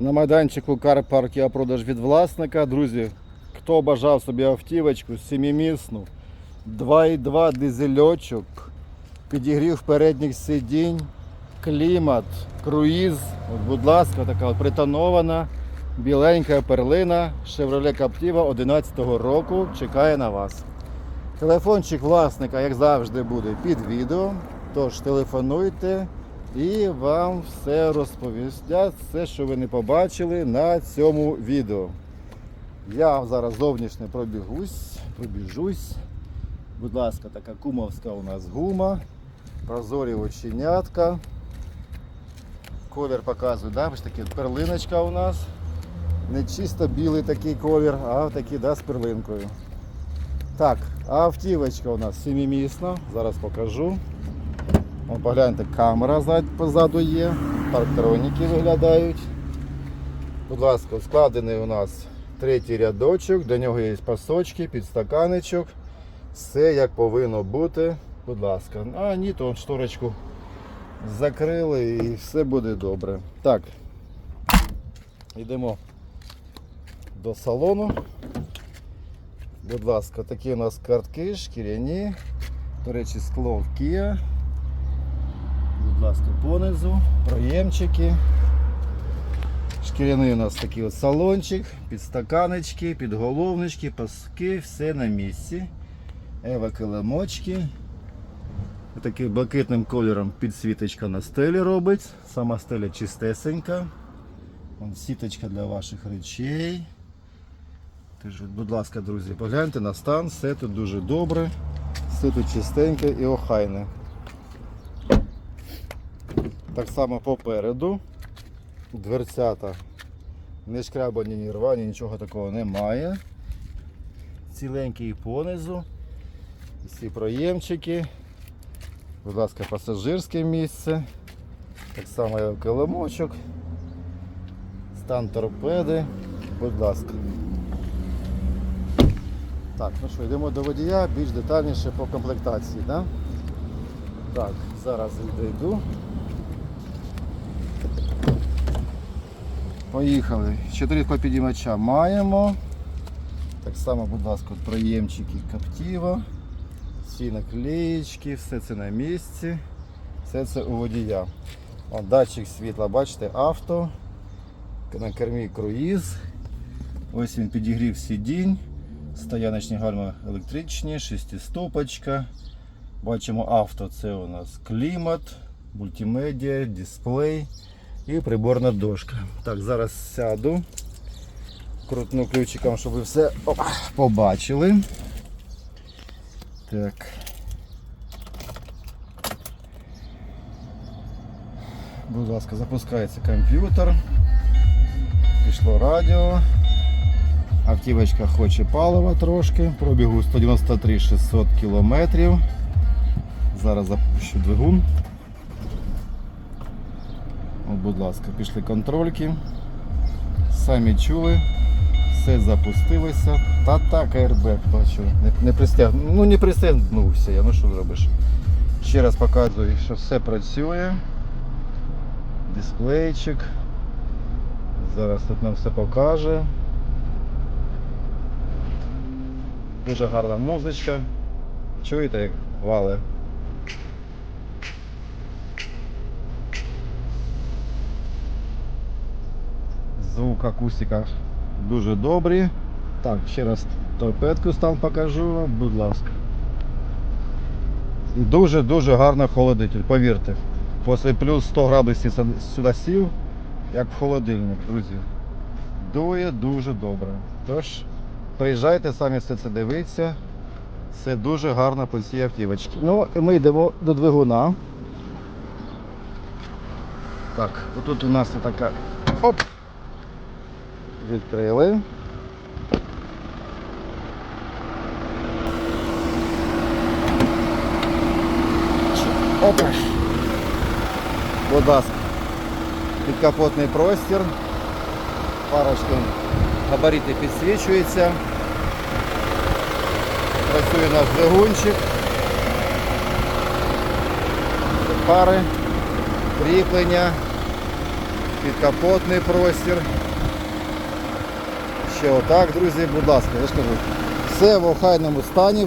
На майданчику Карпарк я продаж від власника. Друзі, хто бажав собі автівочку семимісну, 2,2 дизельочок, підігрів передніх сидінь, клімат, круїз. От, будь ласка, така притонована, біленька перлина Chevrolet Captiva 11-го року чекає на вас. Телефончик власника, як завжди, буде під відео. Тож телефонуйте і вам все розповістять, все, що ви не побачили на цьому відео. Я зараз зовнішньо пробігусь, пробіжусь. Будь ласка, така кумовська у нас гума, прозорі оченятка. Колір показую, да? ось такі перлиночка у нас. Не чисто білий такий колір, а такий да, з перлинкою. Так, автівочка у нас семимісна, зараз покажу. О, погляньте, камера зад- позаду є, парктроніки виглядають. Будь ласка, складений у нас третій рядочок, до нього є пасочки, підстаканечок. Все як повинно бути. Будь ласка. А ні, то шторочку закрили і все буде добре. Так, йдемо до салону. Будь ласка, такі у нас картки, шкіряні. До речі, скло в Kia. Будь ласка, понизу, проємчики. Шкіряний у нас такий от салончик, підстаканечки, підголовнички, паски, все на місці. Ева килимочки. Таким блакитним кольором підсвіточка на стелі робить. Сама стеля чистесенька. Вон сіточка для ваших речей. Тож, будь ласка, друзі, погляньте на стан, все тут дуже добре, все тут чистеньке і охайне. Так само попереду. Дверцята не шкрябані, ні рвані, нічого такого немає. Ціленький понизу. Всі проємчики. Будь ласка, пасажирське місце. Так само і килимочок. Стан торпеди. Будь ласка. Так, ну що, йдемо до водія, більш детальніше по комплектації, да? Так, зараз йду. Поїхали. Чотири підіймача маємо. Так само, будь ласка, проємчики Captiva. Всі наклеєчки, все це на місці. Все це у водія. О, датчик світла, бачите, авто. На кермі круїз. Ось він підігрів сидінь. Стояночні гальма електричні, шестистопочка. Бачимо авто, це у нас клімат, мультимедіа, дисплей і приборна дошка. Так, зараз сяду. Крутну ключиком, щоб ви все опа, побачили. Так. Будь ласка, запускається комп'ютер. Пішло радіо. Автівочка хоче палива трошки, пробігу 193 600 кілометрів. Зараз запущу двигун. О, будь ласка, пішли контрольки. Самі чули, все запустилося. Та так, airbag бачу. Не, не пристяг... Ну не пристегнувся я, ну що зробиш. Ще раз показую, що все працює. Дисплейчик. Зараз тут нам все покаже. Дуже гарна музичка. Чуєте, як вали? Звук акустика дуже добрий. Так, ще раз торпедку стан покажу вам, будь ласка. Дуже-дуже гарно холодитель, повірте. Після плюс 100 градусів сюди сів, як в холодильник, друзі. Дує дуже добре. Тож, приїжджайте, самі все це дивіться. Все дуже гарно по цій автівочці. Ну, і ми йдемо до двигуна. Так, отут у нас така. Оп! Відкрили. Опа! Будь ласка. Підкапотний простір. Парочка габарити підсвічується. Працює наш двигунчик. Пари, кріплення. підкапотний простір. Ще отак, друзі, будь ласка, я ж кажу. Все в охайному стані.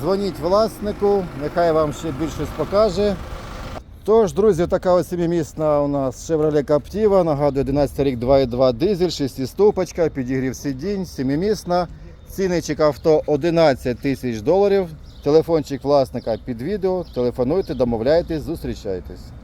Дзвоніть власнику, нехай вам ще більше покаже. Тож, друзі, така ось семимісна у нас Chevrolet Captiva, нагадую, 11 рік 2.2 дизель, 6-ступочка, підігрів сидінь, семимісна. Ціничок авто 11 тисяч доларів. Телефончик власника під відео. Телефонуйте, домовляйтесь, зустрічайтесь.